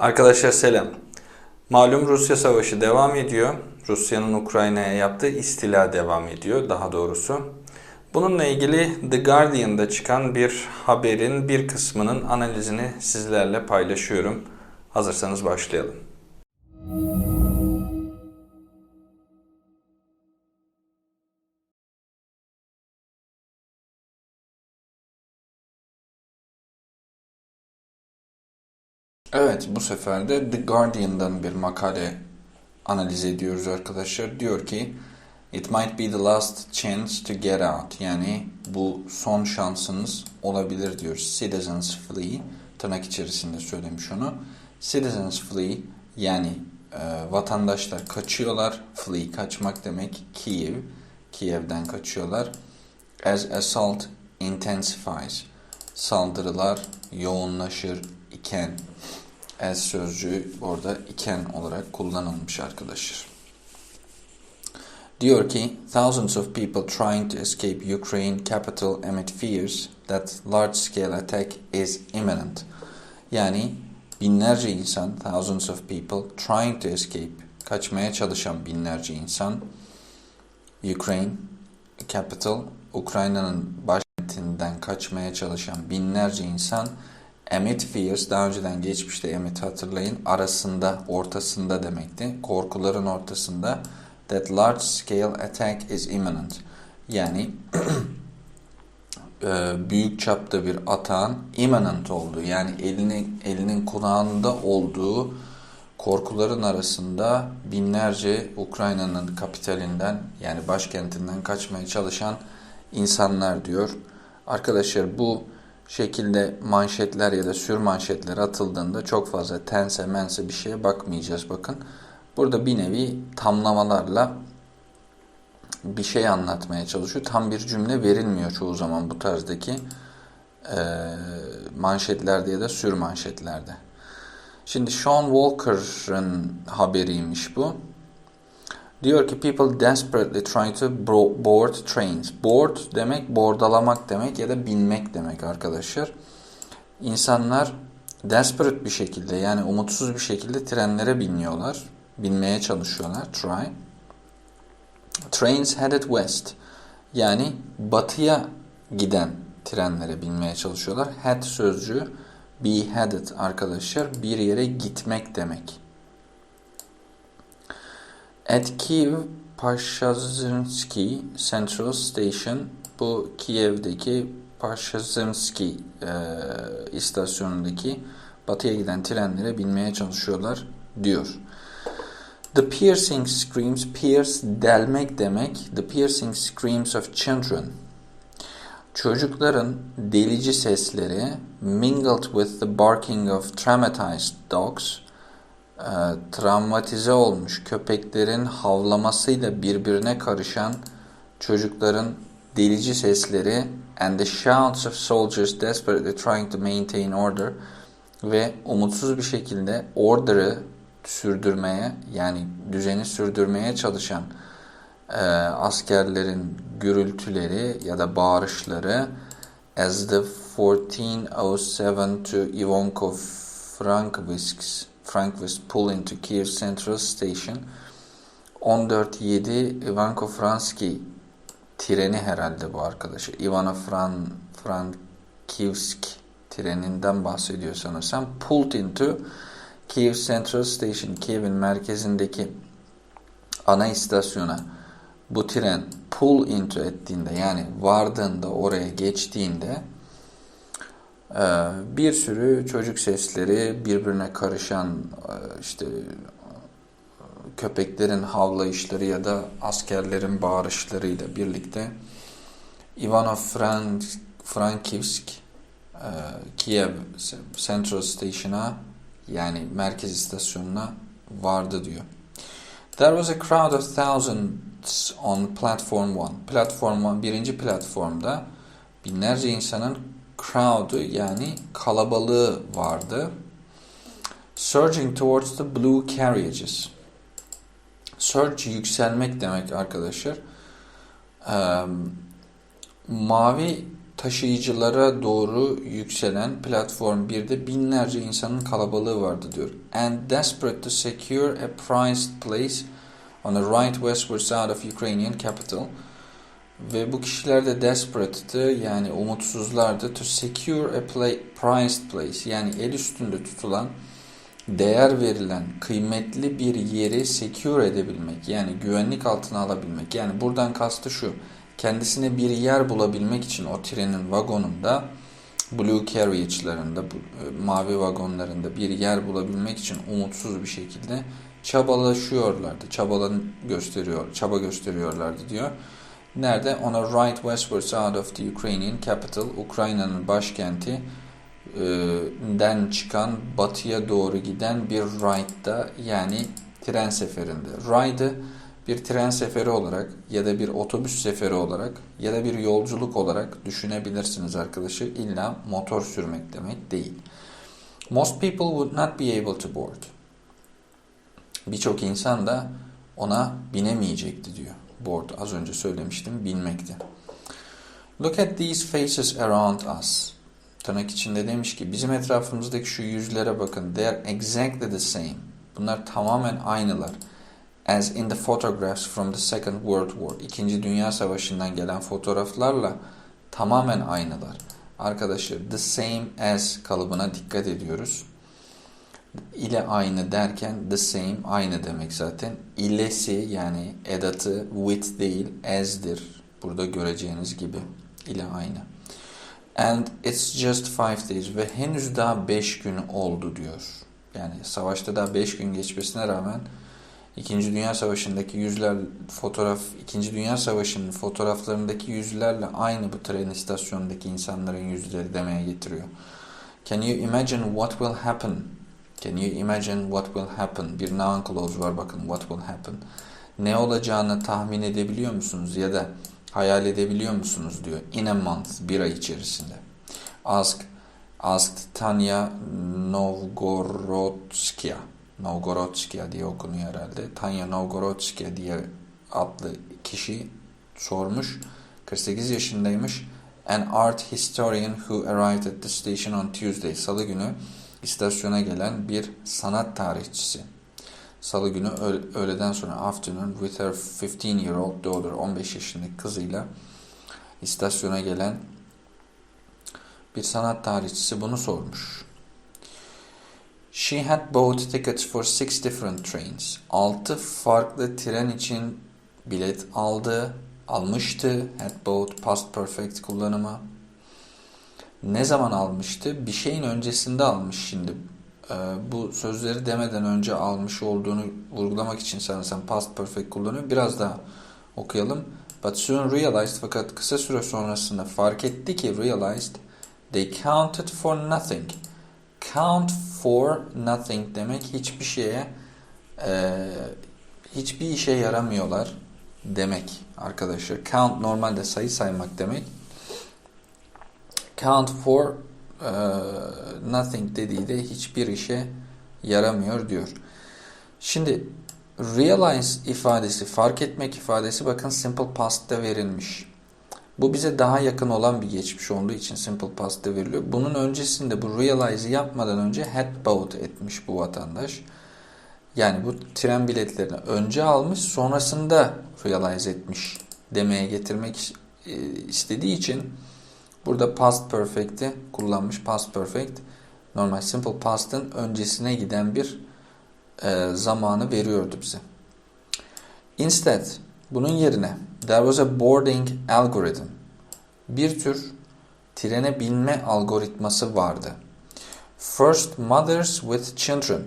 Arkadaşlar selam. Malum Rusya savaşı devam ediyor. Rusya'nın Ukrayna'ya yaptığı istila devam ediyor daha doğrusu. Bununla ilgili The Guardian'da çıkan bir haberin bir kısmının analizini sizlerle paylaşıyorum. Hazırsanız başlayalım. Evet, bu sefer de The Guardian'dan bir makale analiz ediyoruz arkadaşlar. Diyor ki, It might be the last chance to get out. Yani bu son şansınız olabilir diyor. Citizens flee, tırnak içerisinde söylemiş onu. Citizens flee, yani e, vatandaşlar kaçıyorlar. Flee, kaçmak demek. Kiev, Kiev'den kaçıyorlar. As assault intensifies. Saldırılar yoğunlaşır iken as sözcüğü orada iken olarak kullanılmış arkadaşlar. Diyor ki, thousands of people trying to escape Ukraine capital amid fears that large-scale attack is imminent. Yani binlerce insan, thousands of people trying to escape, kaçmaya çalışan binlerce insan, Ukraine capital, Ukrayna'nın başkentinden kaçmaya çalışan binlerce insan Amid fears, daha önceden geçmişte amid hatırlayın, arasında, ortasında demekti. Korkuların ortasında. That large scale attack is imminent. Yani e, büyük çapta bir atağın imminent olduğu, yani elini, elinin kulağında olduğu korkuların arasında binlerce Ukrayna'nın kapitalinden yani başkentinden kaçmaya çalışan insanlar diyor. Arkadaşlar bu şekilde manşetler ya da sür manşetler atıldığında çok fazla tense mense bir şeye bakmayacağız bakın. Burada bir nevi tamlamalarla bir şey anlatmaya çalışıyor. Tam bir cümle verilmiyor çoğu zaman bu tarzdaki e, manşetlerde ya da sür manşetlerde. Şimdi Sean Walker'ın haberiymiş bu. Diyor ki people desperately trying to board trains. Board demek bordalamak demek ya da binmek demek arkadaşlar. İnsanlar desperate bir şekilde yani umutsuz bir şekilde trenlere biniyorlar. Binmeye çalışıyorlar. Try. Trains headed west. Yani batıya giden trenlere binmeye çalışıyorlar. Head sözcüğü be headed arkadaşlar bir yere gitmek demek. At Kiev Pashazhinsky Central Station bu Kiev'deki Pashazhinsky e, istasyonundaki batıya giden trenlere binmeye çalışıyorlar diyor. The piercing screams, pierce delmek demek. The piercing screams of children. Çocukların delici sesleri mingled with the barking of traumatized dogs e, travmatize olmuş köpeklerin havlamasıyla birbirine karışan çocukların delici sesleri and the shouts of soldiers desperately trying to maintain order ve umutsuz bir şekilde order'ı sürdürmeye yani düzeni sürdürmeye çalışan e, askerlerin gürültüleri ya da bağırışları as the 1407 to Ivankov Frankivsk Frankfurt pull into Kiev Central Station 14.7 Ivanko Fransky treni herhalde bu arkadaşı. Ivano Fran Frankivsk treninden bahsediyor sanırsam. Pulled into Kiev Central Station, Kiev'in merkezindeki ana istasyona bu tren pull into ettiğinde yani vardığında oraya geçtiğinde bir sürü çocuk sesleri birbirine karışan e, işte köpeklerin havlayışları ya da askerlerin bağırışlarıyla birlikte Ivano Frank, Frankivsk e, Kiev Central Station'a yani merkez istasyonuna vardı diyor. There was a crowd of thousands on platform one. Platform one, birinci platformda binlerce insanın crowd'u yani kalabalığı vardı. Surging towards the blue carriages. Surge yükselmek demek arkadaşlar. Ee, mavi taşıyıcılara doğru yükselen platform 1'de binlerce insanın kalabalığı vardı diyor. And desperate to secure a prized place on the right westward side of Ukrainian capital. Ve bu kişiler de desperate'tı yani umutsuzlardı. To secure a play, prized place yani el üstünde tutulan değer verilen kıymetli bir yeri secure edebilmek yani güvenlik altına alabilmek. Yani buradan kastı şu kendisine bir yer bulabilmek için o trenin vagonunda Blue Carriage'larında, e, mavi vagonlarında bir yer bulabilmek için umutsuz bir şekilde çabalaşıyorlardı. Çabalan gösteriyor, çaba gösteriyorlardı diyor. Nerede? On a right westward side of the Ukrainian capital, Ukrayna'nın başkenti den çıkan batıya doğru giden bir ride'da yani tren seferinde. Ride'ı bir tren seferi olarak ya da bir otobüs seferi olarak ya da bir yolculuk olarak düşünebilirsiniz arkadaşı. İlla motor sürmek demek değil. Most people would not be able to board. Birçok insan da ona binemeyecekti diyor. Board az önce söylemiştim binmekti. Look at these faces around us. Tırnak içinde demiş ki bizim etrafımızdaki şu yüzlere bakın. They are exactly the same. Bunlar tamamen aynılar as in the photographs from the Second World War. İkinci Dünya Savaşı'ndan gelen fotoğraflarla tamamen aynılar. Arkadaşlar the same as kalıbına dikkat ediyoruz. İle aynı derken the same aynı demek zaten. İlesi yani edatı with değil as'dir. Burada göreceğiniz gibi ile aynı. And it's just five days ve henüz daha beş gün oldu diyor. Yani savaşta daha beş gün geçmesine rağmen İkinci Dünya Savaşı'ndaki yüzler fotoğraf, İkinci Dünya Savaşı'nın fotoğraflarındaki yüzlerle aynı bu tren istasyonundaki insanların yüzleri demeye getiriyor. Can you imagine what will happen? Can you imagine what will happen? Bir noun clause var bakın what will happen. Ne olacağını tahmin edebiliyor musunuz ya da hayal edebiliyor musunuz diyor. In a month, bir ay içerisinde. Ask, asked Tanya Novgorodskaya. Novgorodskaya diye okunuyor herhalde. Tanya Novgorodskaya diye adlı kişi sormuş. 48 yaşındaymış. An art historian who arrived at the station on Tuesday. Salı günü istasyona gelen bir sanat tarihçisi. Salı günü öğleden sonra afternoon with her 15 year old daughter 15 yaşındaki kızıyla istasyona gelen bir sanat tarihçisi bunu sormuş. She had bought tickets for six different trains. Altı farklı tren için bilet aldı, almıştı. Had bought past perfect kullanımı. Ne zaman almıştı? Bir şeyin öncesinde almış şimdi. Ee, bu sözleri demeden önce almış olduğunu vurgulamak için sanırsam past perfect kullanıyor. Biraz daha okuyalım. But soon realized fakat kısa süre sonrasında fark etti ki realized they counted for nothing count for nothing demek hiçbir şeye e, hiçbir işe yaramıyorlar demek arkadaşlar. Count normalde sayı saymak demek. Count for e, nothing dediği de hiçbir işe yaramıyor diyor. Şimdi realize ifadesi, fark etmek ifadesi bakın simple past'ta verilmiş. Bu bize daha yakın olan bir geçmiş olduğu için simple past'ta veriliyor. Bunun öncesinde bu realize'i yapmadan önce had bought etmiş bu vatandaş. Yani bu tren biletlerini önce almış sonrasında realize etmiş demeye getirmek e, istediği için burada past perfect'i kullanmış. Past perfect normal simple past'ın öncesine giden bir e, zamanı veriyordu bize. Instead bunun yerine there was a boarding algorithm. Bir tür trene binme algoritması vardı. First mothers with children.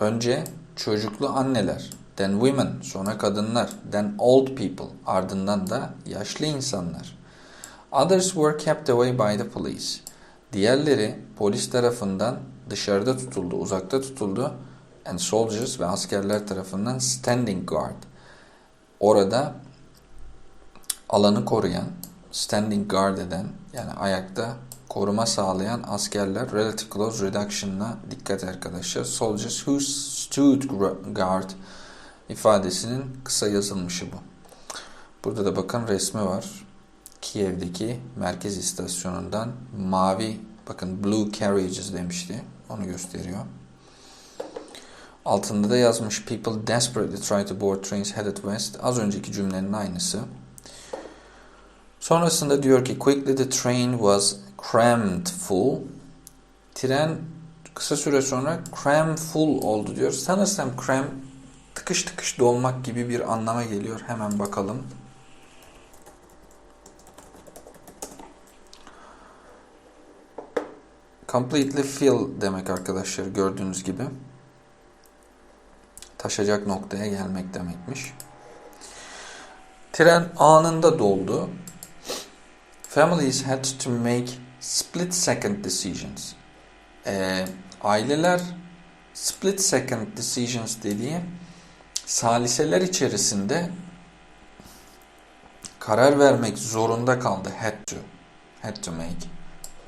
Önce çocuklu anneler, then women, sonra kadınlar, then old people, ardından da yaşlı insanlar. Others were kept away by the police. Diğerleri polis tarafından dışarıda tutuldu, uzakta tutuldu. And soldiers ve askerler tarafından standing guard orada alanı koruyan, standing guard eden yani ayakta koruma sağlayan askerler relative close reduction'la dikkat arkadaşlar. Soldiers who stood guard ifadesinin kısa yazılmışı bu. Burada da bakın resmi var. Kiev'deki merkez istasyonundan mavi bakın blue carriages demişti. Onu gösteriyor. Altında da yazmış people desperately try to board trains headed west. Az önceki cümlenin aynısı. Sonrasında diyor ki quickly the train was crammed full. Tren kısa süre sonra cram full oldu diyor. Sanırsam cram tıkış tıkış dolmak gibi bir anlama geliyor. Hemen bakalım. Completely fill demek arkadaşlar gördüğünüz gibi. Taşacak noktaya gelmek demekmiş. Tren anında doldu. Families had to make split second decisions. Ee, aileler split second decisions dediği saliseler içerisinde karar vermek zorunda kaldı. Had to. Had to make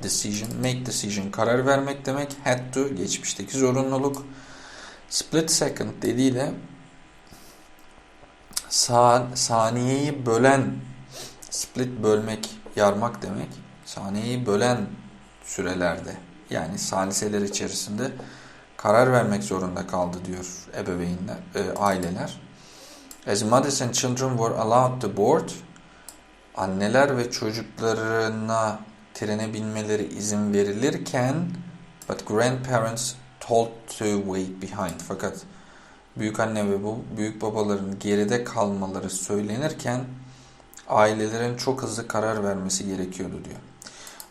decision. Make decision. Karar vermek demek. Had to. Geçmişteki zorunluluk. Split second dediği de sa saniyeyi bölen split bölmek, yarmak demek. Saniyeyi bölen sürelerde yani saliseler içerisinde karar vermek zorunda kaldı diyor ebeveynler, e, aileler. As mothers and children were allowed to board, anneler ve çocuklarına trene binmeleri izin verilirken, but grandparents told to wait behind. Fakat büyük anne ve bu büyük babaların geride kalmaları söylenirken ailelerin çok hızlı karar vermesi gerekiyordu diyor.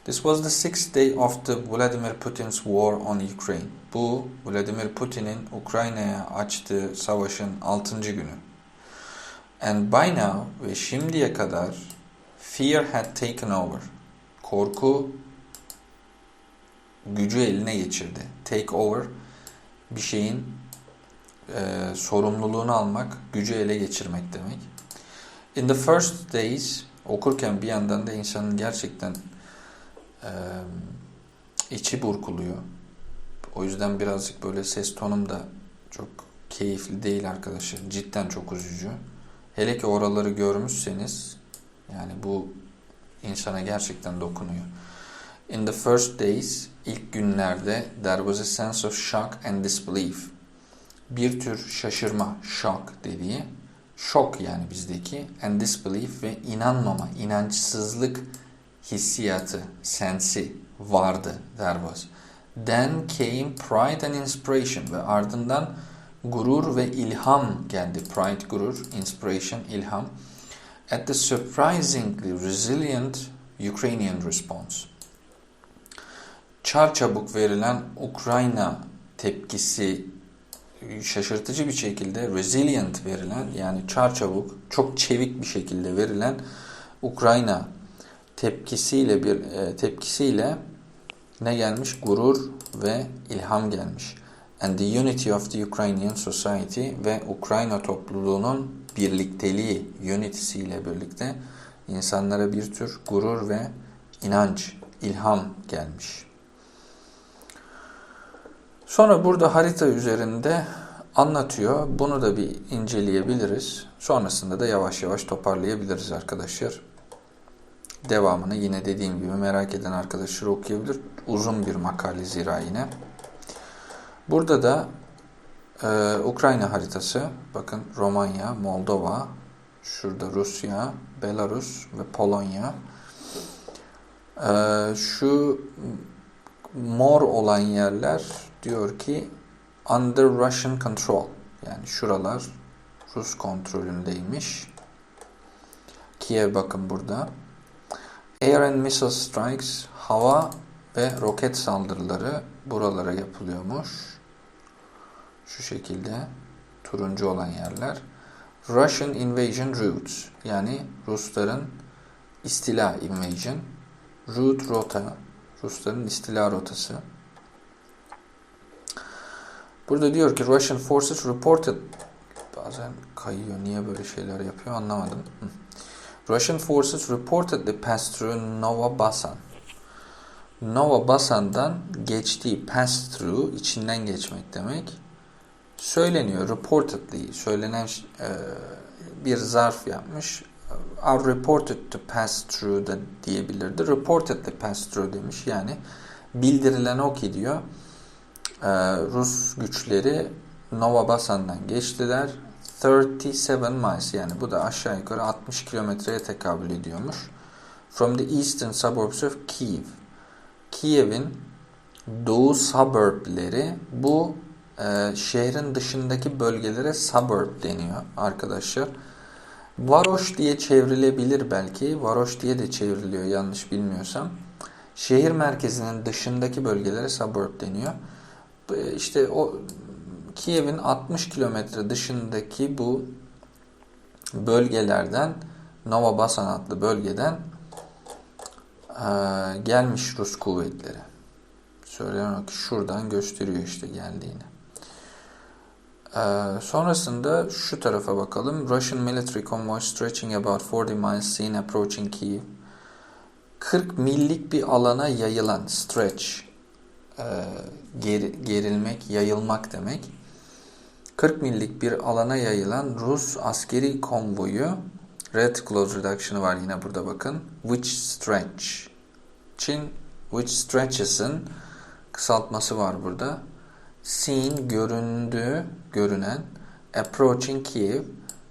This was the sixth day of the Vladimir Putin's war on Ukraine. Bu Vladimir Putin'in Ukrayna'ya açtığı savaşın 6. günü. And by now ve şimdiye kadar fear had taken over. Korku gücü eline geçirdi. Take over bir şeyin e, sorumluluğunu almak, gücü ele geçirmek demek. In the first days okurken bir yandan da insanın gerçekten e, içi burkuluyor. O yüzden birazcık böyle ses tonum da çok keyifli değil arkadaşlar. Cidden çok üzücü. Hele ki oraları görmüşseniz yani bu insana gerçekten dokunuyor. In the first days, ilk günlerde there was a sense of shock and disbelief. Bir tür şaşırma, shock dediği, şok yani bizdeki and disbelief ve inanmama, inançsızlık hissiyatı, sensi vardı there was. Then came pride and inspiration ve ardından gurur ve ilham geldi. Pride, gurur, inspiration, ilham. At the surprisingly resilient Ukrainian response. Çarçabuk verilen Ukrayna tepkisi şaşırtıcı bir şekilde resilient verilen yani çarçabuk çok çevik bir şekilde verilen Ukrayna tepkisiyle bir e, tepkisiyle ne gelmiş? Gurur ve ilham gelmiş. And the unity of the Ukrainian society ve Ukrayna topluluğunun birlikteliği, unity'siyle birlikte insanlara bir tür gurur ve inanç, ilham gelmiş. Sonra burada harita üzerinde anlatıyor. Bunu da bir inceleyebiliriz. Sonrasında da yavaş yavaş toparlayabiliriz arkadaşlar. Devamını yine dediğim gibi merak eden arkadaşlar okuyabilir. Uzun bir makale zira yine. Burada da e, Ukrayna haritası. Bakın Romanya, Moldova, şurada Rusya, Belarus ve Polonya. E, şu mor olan yerler diyor ki under Russian control. Yani şuralar Rus kontrolündeymiş. Kiev bakın burada. Air and missile strikes, hava ve roket saldırıları buralara yapılıyormuş. Şu şekilde turuncu olan yerler. Russian invasion routes yani Rusların istila invasion. Route rota, Rusların istila rotası. Burada diyor ki Russian forces reported bazen kayıyor. Niye böyle şeyler yapıyor anlamadım. Russian forces reportedly passed through Nova Basan. Geçtiği pass through içinden geçmek demek. Söyleniyor reportedly söylenen e, bir zarf yapmış. are reported to pass through da diyebilirdi. Reportedly pass through demiş yani bildirilen o ki diyor e, Rus güçleri Nova Basan'dan geçtiler. 37 miles yani bu da aşağı yukarı 60 kilometreye tekabül ediyormuş. From the eastern suburbs of Kiev. Kiev'in doğu suburbleri bu e, şehrin dışındaki bölgelere suburb deniyor arkadaşlar. Varoş diye çevrilebilir belki. Varoş diye de çevriliyor yanlış bilmiyorsam. Şehir merkezinin dışındaki bölgelere suburb deniyor. İşte o Kiev'in 60 kilometre dışındaki bu bölgelerden Nova adlı bölgeden e, gelmiş Rus kuvvetleri. Ki şuradan gösteriyor işte geldiğini. Ee, sonrasında şu tarafa bakalım. Russian military convoy stretching about 40 miles seen approaching Kiev. 40 millik bir alana yayılan stretch e, ger, gerilmek, yayılmak demek. 40 millik bir alana yayılan Rus askeri konvoyu Red Close Reduction'ı var yine burada bakın. Which stretch. Çin which stretches'ın kısaltması var burada. Seen göründüğü, görünen. Approaching Kiev.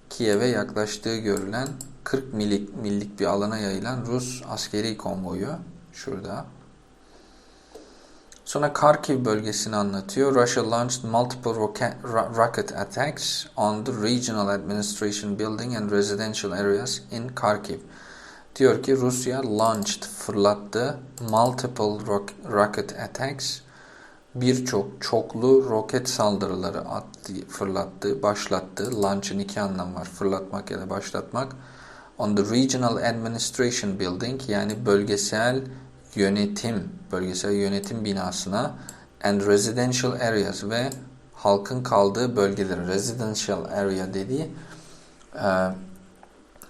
Kiev'e yaklaştığı görülen 40 millik, millik bir alana yayılan Rus askeri konvoyu. Şurada. Sonra Kharkiv bölgesini anlatıyor. Russia launched multiple rocket attacks on the regional administration building and residential areas in Kharkiv. Diyor ki Rusya launched, fırlattı multiple rocket attacks birçok çoklu roket saldırıları attı, fırlattı, başlattı. Launch'ın iki anlamı var. Fırlatmak ya da başlatmak. On the Regional Administration Building yani bölgesel yönetim, bölgesel yönetim binasına and residential areas ve halkın kaldığı bölgeleri residential area dediği e,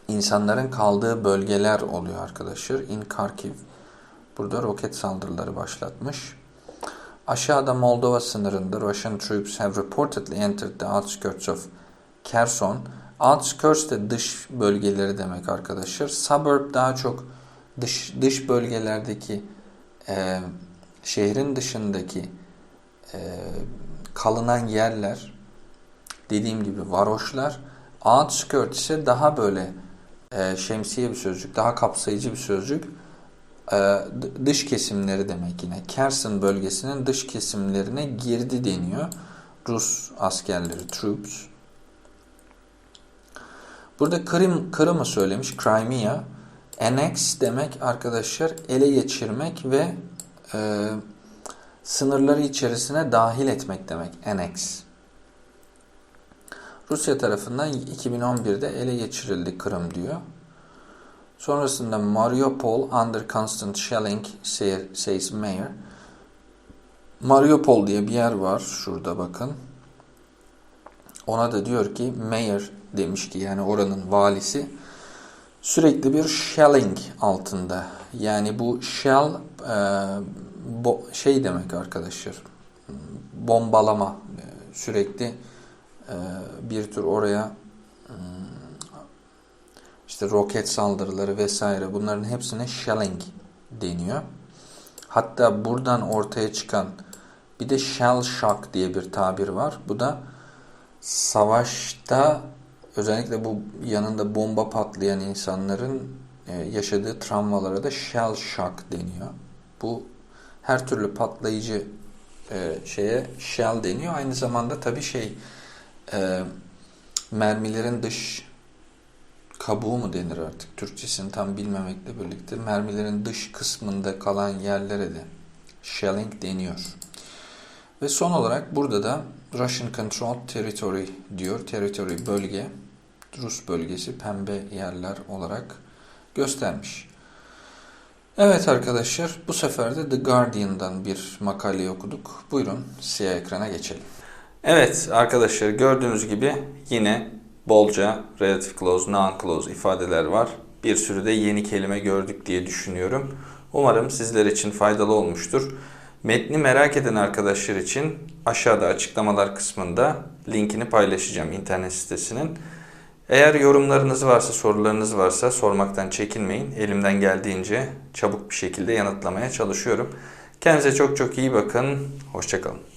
insanların kaldığı bölgeler oluyor arkadaşlar. In Kharkiv. Burada roket saldırıları başlatmış. Aşağıda Moldova sınırında Russian troops have reportedly entered the outskirts of Kherson. Outskirts de dış bölgeleri demek arkadaşlar. Suburb daha çok dış, dış bölgelerdeki e, şehrin dışındaki e, kalınan yerler dediğim gibi varoşlar. Outskirts ise daha böyle e, şemsiye bir sözcük, daha kapsayıcı bir sözcük. E, dış kesimleri demek yine. Kherson bölgesinin dış kesimlerine girdi deniyor. Rus askerleri, troops. Burada Kırım, Kırım'ı söylemiş, Crimea. Annex demek arkadaşlar ele geçirmek ve e, sınırları içerisine dahil etmek demek. Annex. Rusya tarafından 2011'de ele geçirildi Kırım diyor. Sonrasında Mariupol under constant shelling says mayor. Mariupol diye bir yer var şurada bakın. Ona da diyor ki mayor demiş ki yani oranın valisi sürekli bir shelling altında. Yani bu shell e, bo, şey demek arkadaşlar. Bombalama sürekli e, bir tür oraya işte roket saldırıları vesaire bunların hepsine shelling deniyor. Hatta buradan ortaya çıkan bir de shell shock diye bir tabir var. Bu da savaşta özellikle bu yanında bomba patlayan insanların e, yaşadığı travmalara da shell shock deniyor. Bu her türlü patlayıcı e, şeye shell deniyor. Aynı zamanda tabii şey e, mermilerin dış kabuğu mu denir artık Türkçesini tam bilmemekle birlikte mermilerin dış kısmında kalan yerlere de shelling deniyor. Ve son olarak burada da Russian Controlled Territory diyor. Territory bölge, Rus bölgesi pembe yerler olarak göstermiş. Evet arkadaşlar bu sefer de The Guardian'dan bir makale okuduk. Buyurun siyah ekrana geçelim. Evet arkadaşlar gördüğünüz gibi yine bolca relative clause, non-clause ifadeler var. Bir sürü de yeni kelime gördük diye düşünüyorum. Umarım sizler için faydalı olmuştur. Metni merak eden arkadaşlar için aşağıda açıklamalar kısmında linkini paylaşacağım internet sitesinin. Eğer yorumlarınız varsa, sorularınız varsa sormaktan çekinmeyin. Elimden geldiğince çabuk bir şekilde yanıtlamaya çalışıyorum. Kendinize çok çok iyi bakın. Hoşçakalın.